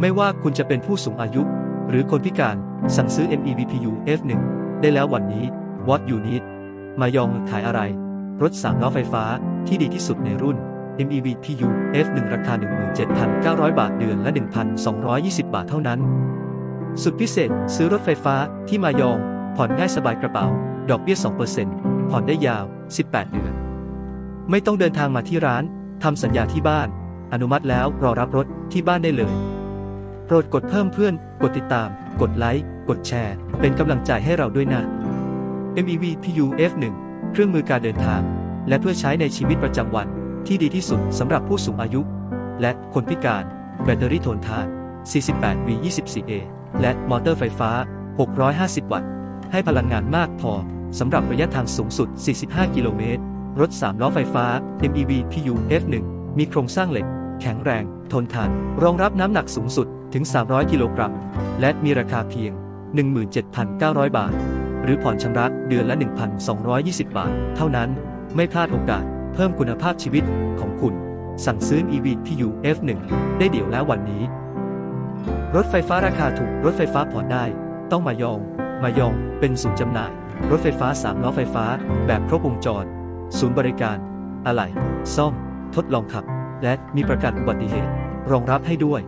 ไม่ว่าคุณจะเป็นผู้สูงอายุ หรือคนพิการ สั่งซื้อ MEVPU F1 ได้แล้ววันนี้ What you need มายองขายอะไร รถ3ล้อไฟฟ้าที่ดีที่สุดในรุ่น MEVPU F1 ราคา 17,900 บาทเดือนและ 1,220 บาทเท่านั้น สุดพิเศษซื้อรถไฟฟ้าที่มายอง ผ่อนง่ายสบายกระเป๋า ดอกเบี้ย 2%ผ่อนได้ยาว 18 เดือน ไม่ต้องเดินทางมาที่ร้านทำสัญญาที่บ้าน อนุมัติแล้วรอรับรถที่บ้านได้เลย โปรดกดเพิ่มเพื่อน กดติดตาม กดไลค์ กดแชร์ เป็นกำลังใจให้เราด้วยนะ MEV PU F1 เครื่องมือการเดินทาง และเพื่อใช้ในชีวิตประจำวัน ที่ดีที่สุดสำหรับผู้สูงอายุ และคนพิการ แบตเตอรี่ทนทาน 48 V 24 A และมอเตอร์ไฟฟ้า 650 วัตต์ ให้พลังงานมากพอสำหรับระยะทางสูงสุด 45 กิโลเมตร รถ 3 ล้อไฟฟ้า MEV PU F1 มีโครงสร้างเหล็ก แข็งแรง ทนทาน รองรับน้ำหนักสูงสุด ถึง 300 กิโลกรัม และมีราคาเพียง 17,900 บาท หรือผ่อนชำระเดือนละ 1,220 บาท เท่านั้น ไม่พลาดโอกาส เพิ่มคุณภาพชีวิตของคุณ สั่งซื้อ EV PU F1 ได้เดี๋ยวแล้ววันนี้ รถไฟฟ้าราคาถูก รถไฟฟ้าผ่อนได้ ต้องมายอง มายอง เป็นศูนย์จำหน่าย รถไฟฟ้า 3 ล้อไฟฟ้า แบบครบวงจร ศูนย์บริการ อะไหล่ ซ่อม ทดลองขับ และมีประกันอุบัติเหตุ รองรับให้ด้วย